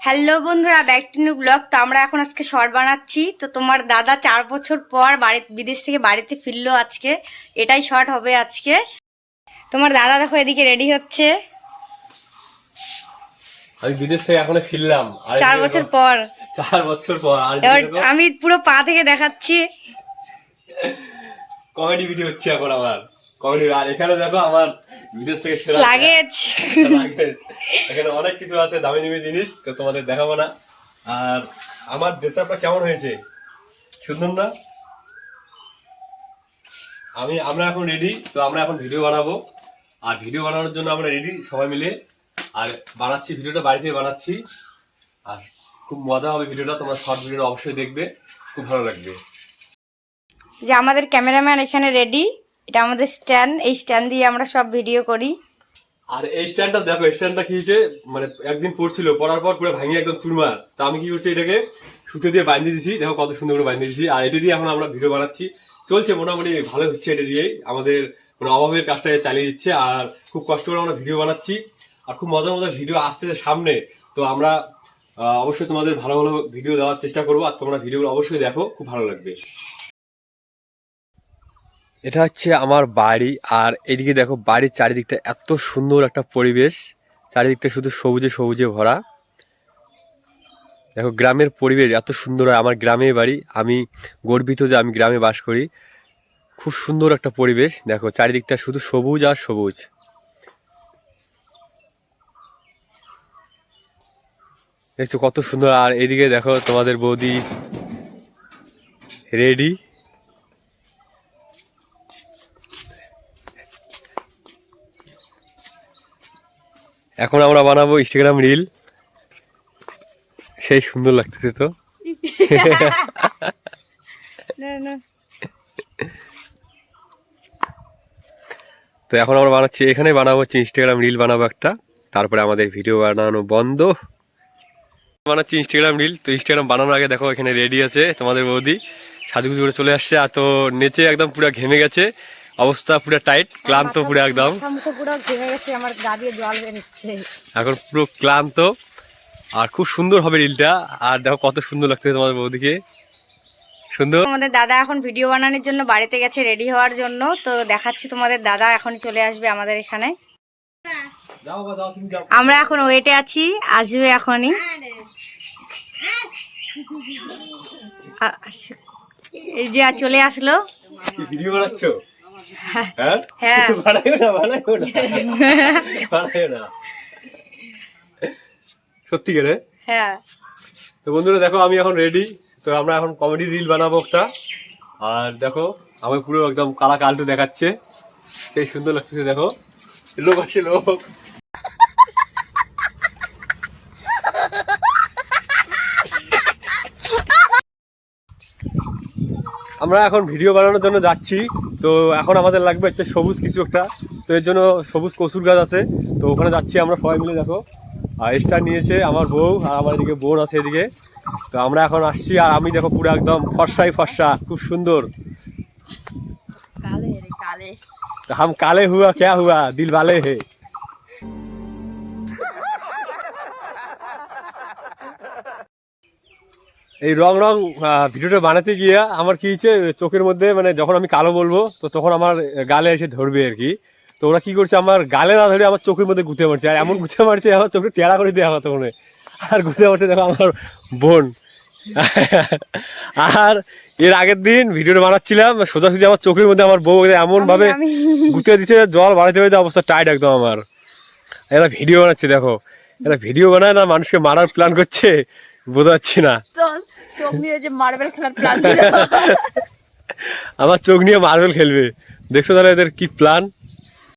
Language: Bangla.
হ্যালো বন্ধুরা ব্যাক টু নিউ ব্লগ। তো আমরা এখন আজকে শর্ট বানাচ্ছি। তো তোমার দাদা চার বছর পর বাড়ি বিদেশ থেকে বাড়িতে ফিরলো আজকে। এটাই শর্ট হবে আজকে। তোমার দাদা দেখো এদিকে রেডি হচ্ছে। আমি বিদেশ থেকে এখনও ফিরলাম। চার বছর পর। চার বছর পর। আর এবার আমি পুরো পা থেকে দেখাচ্ছি। কমেডি ভিডিও হচ্ছে এখন আমার। কমেডি। আর এখানে দেখো আমার বিদেশ থেকে সেরা লাগেজ। এখানে অনেক কিছু আছে দামি দামি জিনিস তো তোমাদের দেখাবো না। আর আমার ড্রেস আপটা কেমন হয়েছে? সুন্দর না? আমি আমরা এখন রেডি তো আমরা এখন ভিডিও বানাবো। আর ভিডিও বানানোর জন্য আমরা রেডি সবাই মিলে। আর বানাচ্ছি ভিডিওটা বাড়িতে বানাচ্ছি। আর খুব মজা হবে ভিডিওটা তোমরা শর্ট ভিডিওটা অবশ্যই দেখবে খুব ভালো লাগবে। যে আমাদের ক্যামেরাম্যান এখানে রেডি এটা আমাদের স্ট্যান্ড, এই স্ট্যান্ড দিয়ে আমরা সব ভিডিও করি। আর এই স্ট্যান্ডটা দেখো, এই স্ট্যান্ডটা কি হয়েছে? মানে একদিন পড়ছিল, পড়ার পর পুরো ভাঙিয়ে একদম চুরমার। তা আমি কি করছি, এটাকে সুতো দিয়ে বাঁধিয়ে দিছি। দেখো কত সুন্দর করে বাঁধিয়ে দিছি। আর এটা দিয়ে এখন আমরা ভিডিও বানাচ্ছি। চলছে মোটামুটি, ভালো হচ্ছে এটা দিয়েই। আমাদের মানে অভাবের কাজটা চালিয়ে দিচ্ছে। আর খুব কষ্ট করে আমরা ভিডিও বানাচ্ছি। আর খুব মজার মজার ভিডিও আসতেছে সামনে। তো আমরা অবশ্যই তোমাদের ভালো ভালো ভিডিও দেওয়ার চেষ্টা করব। আর তোমরা ভিডিওগুলো অবশ্যই দেখো, খুব ভালো লাগবে। এটা হচ্ছে আমার বাড়ি, আর এদিকে দেখো বাড়ির চারিদিকটা এত সুন্দর একটা পরিবেশ। চারিদিকটা শুধু সবুজে সবুজে ভরা। দেখো গ্রামের পরিবেশ এত সুন্দর হয়, আমার গ্রামে বাড়ি। আমি গর্বিত যে আমি গ্রামে বাস করি। খুব সুন্দর একটা পরিবেশ। দেখো চারিদিকটা শুধু সবুজ আর সবুজ। দেখছ কত সুন্দর। আর এদিকে দেখো তোমাদের বৌদি রেডি। এখন আমরা বানাবো ইনস্টাগ্রাম রিল সেই সুন্দর লাগতেছে তো। তো এখন আমরা বানাচ্ছি এখানে বানাবো হচ্ছে ইনস্টাগ্রাম রিল বানাবো একটা। তারপরে আমাদের ভিডিও বানানো বন্ধ। বানাচ্ছি ইনস্টাগ্রাম রিল তো ইনস্টাগ্রাম বানানোর আগে দেখো এখানে রেডি আছে তোমাদের বৌদি। সাজুগুজু করে চলে আসছে। আর তো নেচে একদম পুরো ঘেমে গেছে। অবস্থা পুরো টাইট ক্লান্ত পুরো একদম। পুরো গেছে আমার গা দিয়ে জল বেরোচ্ছে। এখন পুরো ক্লান্ত। আর খুব সুন্দর হবে রিলটা। আর দেখো কত সুন্দর লাগছে তোমাদের বৌদিকে। সুন্দর। আমাদের দাদা এখন ভিডিও বানানোর জন্য বাড়িতে গেছে রেডি হওয়ার জন্য। তো দেখাচ্ছি তোমাদের দাদা এখন চলে আসবে আমাদের এখানে। যাও বা যাও তুমি যাও আমরা এখন ওয়েটে আছি আসবে এখনই। এই যে আর চলে আসলো। ভিডিও বানাচ্ছ? হ্যাঁ? হ্যাঁ। না না। না। সত্যি করে হ্যাঁ। তো বন্ধুরা দেখো আমি এখন রেডি তো আমরা এখন কমেডি রিল বানাবো একটা। আর দেখো আমার পুরো একদম কালা কালটু দেখাচ্ছে। সেই সুন্দর লাগতেছে দেখো। লোক আছে লোক। আমরা এখন ভিডিও বানানোর জন্য যাচ্ছি। তো এখন আমাদের লাগবে হচ্ছে সবুজ কিছু একটা। তো এর জন্য সবুজ কচুর গাছ আছে। তো ওখানে যাচ্ছি আমরা সবাই মিলে দেখো। আর স্টার নিয়েছে আমার বউ আর আমার এদিকে বোন আছে এদিকে। তো আমরা এখন আসছি আর আমি দেখো পুরো একদম ফর্সাই ফর্সা খুব সুন্দর। কালে রে কালে। হাম কালে হুয়া ক্যা এই রং রং ভিডিওটা বানাতে গিয়ে আমার কি হচ্ছে চোখের মধ্যে মানে যখন আমি কালো বলব তো তখন আমার গালে এসে ধরবে আর কি। তো ওরা কি করছে আমার গালে না ধরে আমার চোখের মধ্যে গুঁতে মারছে আর এমন গুঁতে মারছে আমার চোখে টেরা করে দেওয়া হতো মনে আর গুঁতে মারছে দেখো আমার বোন। আর এর আগের দিন ভিডিওটা বানাচ্ছিলাম সোজাসুজি আমার চোখের মধ্যে আমার বউ এমন ভাবে গুঁতে দিচ্ছে জল বাড়াতে বাড়াতে অবস্থা টাইট একদম আমার। এরা ভিডিও বানাচ্ছে দেখো। এরা ভিডিও বানায় না মানুষকে মারার প্ল্যান করছে বোঝা যাচ্ছে না। চোখ নিয়ে যে মার্বেল খেলার প্ল্যান ছিল। আমার চোখ নিয়ে মার্বেল খেলবে। দেখছ তাহলে এদের কি প্ল্যান